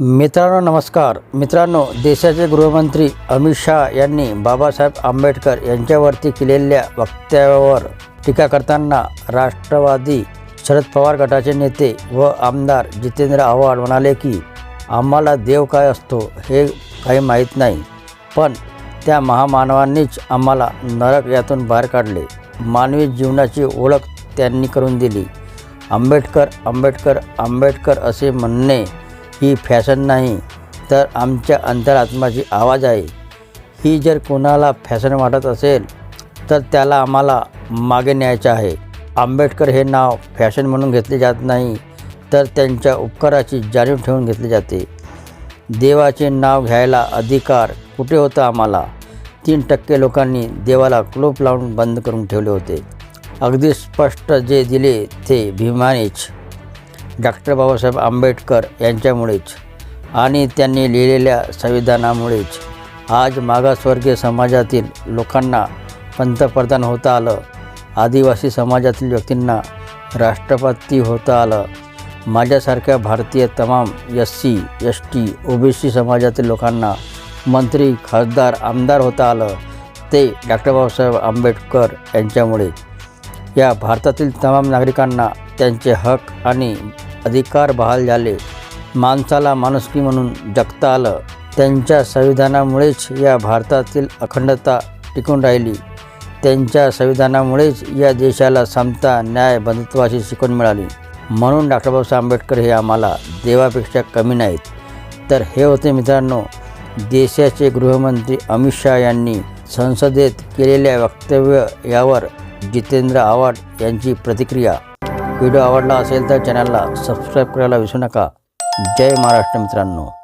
मित्रांनो नमस्कार. मित्रांनो देशाचे गृहमंत्री अमित शहा यांनी बाबासाहेब आंबेडकर यांच्यावरती केलेल्या वक्तव्यावर टीका करताना राष्ट्रवादी शरद पवार गटाचे नेते व आमदार जितेंद्र आव्हाड म्हणाले की आम्हाला देव काय असतो हे काही माहीत नाही. पण त्या महामानवांनीच आम्हाला नरक यातून बाहेर काढले. मानवी जीवनाची ओळख त्यांनी करून दिली. आंबेडकर आंबेडकर आंबेडकर असे म्हणणे ही फॅशन नाही तर आमच्या अंतरात्माची आवाज आहे. ही जर कोणाला फॅशन वाटत असेल तर त्याला आम्हाला मागे न्यायचं आहे. आंबेडकर हे नाव फॅशन म्हणून घेतले जात नाही तर त्यांच्या उपकाराची जाणीव ठेवून घेतली जाते. देवाचे नाव घ्यायला अधिकार कुठे होता आम्हाला? तीन टक्के लोकांनी देवाला क्लोप लावून बंद करून ठेवले होते. अगदी स्पष्ट जे दिले ते भीमानेच. डॉक्टर बाबासाहेब आंबेडकर यांच्यामुळेच आणि त्यांनी लिहिलेल्या संविधानामुळेच आज मागासवर्गीय समाजातील लोकांना पंतप्रधान होता आलं. आदिवासी समाजातील व्यक्तींना राष्ट्रपती होता आलं. माझ्यासारख्या भारतीय तमाम S C S T O B C समाजातील लोकांना मंत्री खासदार आमदार होता आलं. ते डॉक्टर बाबासाहेब आंबेडकर यांच्यामुळे या भारतातील तमाम नागरिकांना त्यांचे हक आणि अधिकार बहाल झाले. माणसाला माणुसकी म्हणून जगता आलं. त्यांच्या संविधानामुळेच या भारतातील अखंडता टिकून राहिली. त्यांच्या संविधानामुळेच या देशाला समता न्याय बंधुत्वाची शिकवण मिळाली. म्हणून डॉक्टर बाबासाहेब आंबेडकर हे आम्हाला देवापेक्षा कमी नाहीत. तर हे होते मित्रांनो देशाचे गृहमंत्री अमित शहा यांनी संसदेत केलेल्या वक्तव्य यावर जितेंद्र आव्हाड यांची प्रतिक्रिया. व्हिडिओ आवडला असेल तर चॅनलला सबस्क्राईब करायला विसरू नका. जय महाराष्ट्र मित्रांनो.